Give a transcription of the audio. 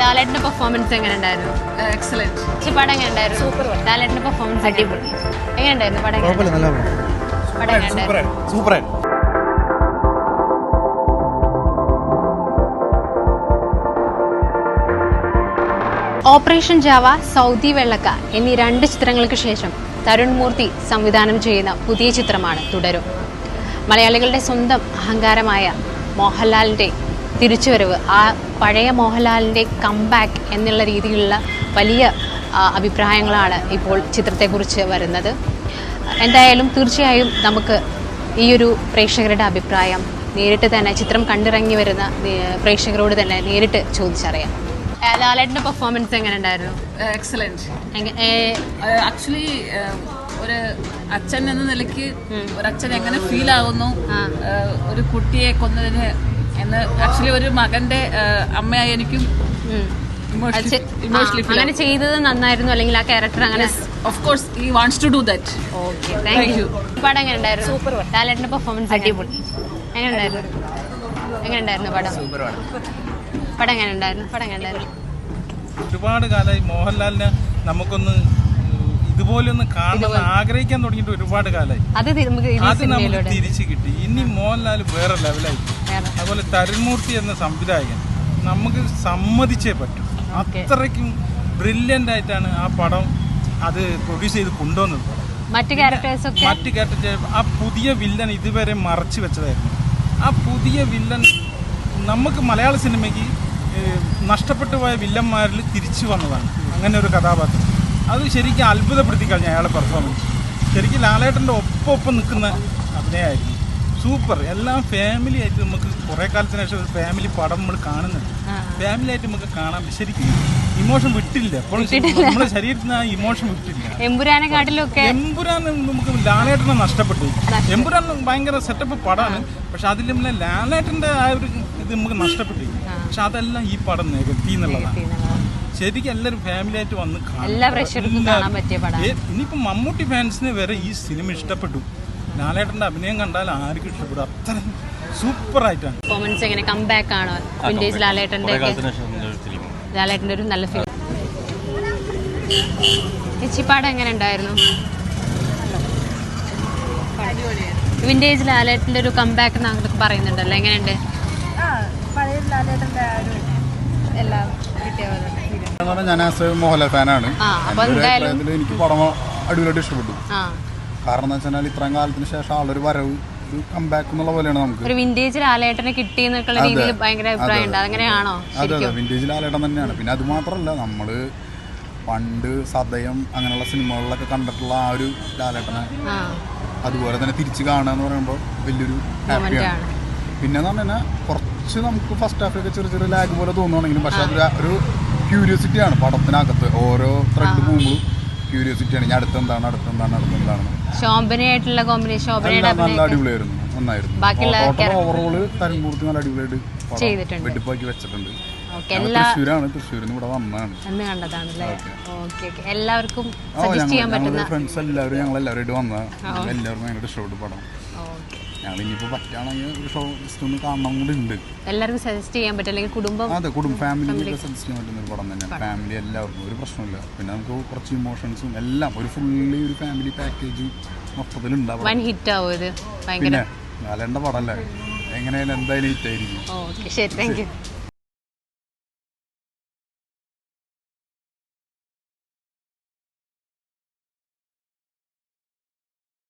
ലാലേട്ടന്റെ പെർഫോമൻസ് എങ്ങനെ ഉണ്ടായിരുന്നു എക്സലന്റ് പടം എങ്ങനെ ഉണ്ടായിരുന്നു സൂപ്പർ ലാലേട്ടന്റെ പെർഫോമൻസ് അടിപൊളി. എങ്ങനെ ഉണ്ടായിരുന്നു പടം എങ്ങനെ കുഴപ്പമില്ല നല്ല പടം. പടം എങ്ങനെ ഉണ്ടായിരുന്നു സൂപ്പറായി ഓപ്പറേഷൻ ജാവ സൗദി വെള്ളക്ക എന്നീ രണ്ട് ചിത്രങ്ങൾക്ക് ശേഷം തരുൺ മൂർത്തി സംവിധാനം ചെയ്യുന്ന പുതിയ ചിത്രമാണ് തുടരും. മലയാളികളുടെ സ്വന്തം അഹങ്കാരമായ മോഹൻലാലിന്റെ തിരിച്ചുവരവ്. ആ പഴയ മോഹൻലാലിന്റെ കംബാക്ക് എന്നുള്ള രീതിയിലുള്ള വലിയ അഭിപ്രായങ്ങളാണ് ഇപ്പോൾ ചിത്രത്തെക്കുറിച്ച് വരുന്നത്. എന്തായാലും തീർച്ചയായും നമുക്ക് ഈ ഒരു പ്രേക്ഷകരുടെ അഭിപ്രായം നേരിട്ട് തന്നെ ചിത്രം കണ്ടിറങ്ങി വരുന്ന പ്രേക്ഷകരോട് തന്നെ നേരിട്ട് ചോദിച്ചറിയാം. ലാലേട്ടന്റെ പെർഫോമൻസ് എങ്ങനെ ഉണ്ടായിരുന്നു എക്സലന്റ് ആക്ച്വലി ഒരു അച്ഛൻ എന്ന നിലയ്ക്ക് ഒരു അച്ഛൻ എങ്ങനെ ഫീൽ ആകുന്നു ഒരു കുട്ടിയെ കൊന്നതിന് എന്ന് ആക്ച്വലി ഒരു മകന്റെ അമ്മയായി എനിക്കും അങ്ങനെ ചെയ്തത് നന്നായിരുന്നു അല്ലെങ്കിൽ ആ ക്യാരക്ടർ അങ്ങനെ of course he wants to do that okay Thank thank you പടം എങ്ങനെ ഉണ്ടായിരുന്നു? സൂപ്പർ ടാലന്റിന്റെ പെർഫോമൻസ് അടിപൊളി. എങ്ങനെ ഉണ്ടായിരുന്നു? എങ്ങനെ ഉണ്ടായിരുന്നു പടം. പടം എങ്ങനെ ഉണ്ടായിരുന്നു? പടം എങ്ങനെ ഉണ്ടായിരുന്നു? ഒരുപാട് കാലമായി മോഹൻലാലിനെ നമുക്കൊന്ന് ഇതുപോലെ കാണാൻ കാണണം ആഗ്രഹിക്കാൻ തുടങ്ങിയിട്ട് ഒരുപാട് കാലമായി അത് നമുക്ക് തിരിച്ചു കിട്ടി. ഇനി മോഹൻലാൽ വേറെ ലെവലായി. അതുപോലെ തരുൺമൂർത്തി എന്ന സംവിധായകൻ. നമുക്ക് സമ്മതിച്ചേ പറ്റൂ. അത്രയ്ക്കും ബ്രില്യന്റ് ആയിട്ടാണ് ആ പടം അത് പ്രൊഡ്യൂസ് ചെയ്ത് കൊണ്ടുവന്നത്. മറ്റു ക്യാരക്ടേഴ്സ് മറ്റു ക്യാരക്ടർ ആ പുതിയ വില്ലൻ ഇതുവരെ മറച്ചു വെച്ചതായിരുന്നു. ആ പുതിയ വില്ലൻ നമുക്ക് മലയാള സിനിമയ്ക്ക് നഷ്ടപ്പെട്ടു പോയ വില്ലന്മാരിൽ തിരിച്ചു വന്നതാണ്. അങ്ങനെ ഒരു കഥാപാത്രം. അത് ശരിക്കും അത്ഭുതപ്പെടുത്തി കഴിഞ്ഞു അയാളെ പെർഫോമൻസ് ശരിക്കും ലാലേട്ടന്റെ ഒപ്പം ഒപ്പം നിൽക്കുന്ന അഭിനയമായിരുന്നു. സൂപ്പർ എല്ലാം ഫാമിലി ആയിട്ട് നമുക്ക് കുറേ കാലത്തിന് ശേഷം ഒരു ഫാമിലി പടം നമ്മൾ കാണുന്നുണ്ട്. ഫാമിലി ആയിട്ട് നമുക്ക് കാണാൻ ശരിക്കും ഇമോഷൻ വിട്ടില്ല. നമ്മുടെ ശരീരത്തിന് ആ ഇമോഷൻ വിട്ടില്ല. എമ്പുരാനെ കാട്ടിലൊക്കെ എമ്പുരാൻ നമുക്ക് ലാലേട്ടനെ നഷ്ടപ്പെട്ടു. എമ്പുരാൻ ഭയങ്കര സെറ്റപ്പ് പടമാണ് പക്ഷെ അതിൽ നമ്മളെ ലാലേട്ടന്റെ ആ ഒരു ഇത് നമുക്ക് നഷ്ടപ്പെട്ടു. പക്ഷെ അതെല്ലാം ഈ പടം നികത്തി എന്നുള്ളതാണ്. ശരിക്കും എല്ലാവരും ഫാമിലി ആയിട്ട് വന്ന്. എല്ലാ പ്രേക്ഷകർക്കും കാണാൻ എല്ലാവരും. പറ്റിയ പടമാണ്. ഏ, ഇനിയിപ്പോ മമ്മൂട്ടി ഫാൻസിന് വരെ ഈ സിനിമ ഇഷ്ടപ്പെട്ടു. ലാലേട്ടന്റെ അഭിനയം കണ്ടാൽ ആർക്കും ഇഷ്ടപ്പെടും. അത്ര സൂപ്പർ ആയിട്ടാണ് പെർഫോമൻസ് എങ്ങനെ കംബാക്ക് ആണോ? വിന്റേജ് ലാലേട്ടന്റെ ലാലേട്ടന്റെ ഒരു നല്ല ഫിലിം ചേച്ചിപ്പാട് എങ്ങനെ ഉണ്ടായിരുന്നു? വിന്റേജ് ലാലേട്ടന്റെ ഒരു കംബാക്ക് എന്നൊക്കെ പറയുന്നുണ്ടല്ലോ. എങ്ങനെയുണ്ട്? ഞാൻ ആസ് മോഹൻലാൽ ഫാനാണ്. എനിക്ക് പടം അടിപൊളിയായിട്ട് ഇഷ്ടപ്പെട്ടു. കാരണം എന്താ വെച്ചാൽ ഇത്രയും കാലത്തിന് ശേഷം ആളൊരു വരവ് ഒരു കംബാക്ക് എന്നുള്ള പോലെയാണ് നമുക്ക്. ഒരു വിന്റേജ് ലാലേട്ടനെ കിട്ടി എന്നൊക്കെയുള്ള അതെ. രീതിയിൽ ഭയങ്കര അഭിപ്രായം ഉണ്ട്. അങ്ങനെയാണോ അതെ അതെ. ശരിക്കും? വിന്റേജ് ലാലേട്ടൻ തന്നെയാണ്. പിന്നെ അത് മാത്രമല്ല നമ്മൾ പണ്ട് സദയം അങ്ങനെയുള്ള സിനിമകളിലൊക്കെ കണ്ടിട്ടുള്ള ആ ഒരു ലാലേട്ടനെ അതുപോലെ തന്നെ തിരിച്ചു കാണുക എന്ന് പറയുമ്പോൾ വലിയൊരു ഹാപ്പിയാണ്. പിന്നെ എന്ന് പറഞ്ഞാൽ കുറച്ച് നമുക്ക് ഫസ്റ്റ് ഹാഫിലൊക്കെ ചെറിയ ചെറിയ ലാഗ് പോലെ തോന്നുവാണെങ്കിലും പക്ഷെ അതൊരു ഒരു ക്യൂരിയോസിറ്റിയാണ് പടത്തിനകത്ത്. ഓരോ ത്രെഡ് പോകുമ്പോഴും ക്യൂരിയോസിറ്റിയാണ് ഞാൻ അടുത്തെന്താണ് എന്താണ്? അടുത്തെന്താണ് അടുത്ത് എന്താണ്? ശോഭനയായിട്ടുള്ള കോമ്പിനേഷൻ നല്ല അടിപൊളിയായിരുന്നു. നന്നായിരുന്നു. ഓവറോൾ തരംകൂർത്തി നല്ല അടിപൊളിയായിട്ട്. വെടിപ്പാക്കി വെച്ചിട്ടുണ്ട്. തൃശ്ശൂരാണ്. തൃശ്ശൂരിൽ ഇവിടെ വന്നതാണ്. എല്ലാവർക്കും ഫ്രണ്ട്സ് എല്ലാവരും ഞങ്ങൾ എല്ലാവരുമായിട്ട് വന്നതാണ്. എല്ലാവർക്കും ഭയങ്കര ഇഷ്ടപ്പെട്ടു പടം. ഞങ്ങൾ ഇനിയിപ്പോൾ പറ്റുകയാണെങ്കിൽ ഒരു ഷോ ജസ്റ്റ് ഒന്ന് കാണണം കൂടി ഉണ്ട്. എല്ലാവർക്കും സജസ്റ്റ് ചെയ്യാൻ പറ്റും. അല്ലെങ്കിൽ കുടുംബം അതെ കുടുംബ ഫാമിലിയൊക്കെ സജസ്റ്റ് ചെയ്യാൻ പറ്റുന്ന ഒരു പടം തന്നെയാണ്. ഫാമിലി എല്ലാവർക്കും ഒരു പ്രശ്നമില്ല പിന്നെ നമുക്ക് കുറച്ച് ഇമോഷൻസും എല്ലാം ഒരു ഫുള്ളി ഒരു ഫാമിലി പാക്കേജ് മൊത്തത്തിൽ ഉണ്ടാവും വൻ ഹിറ്റ് ആവും ഇത്. ഭയങ്കര പിന്നെ നാലേണ്ട പടമല്ലേ എങ്ങനെയായാലും എന്തായാലും ഹിറ്റ് ആയിരിക്കും. ഓക്കെ ശരി താങ്ക് യു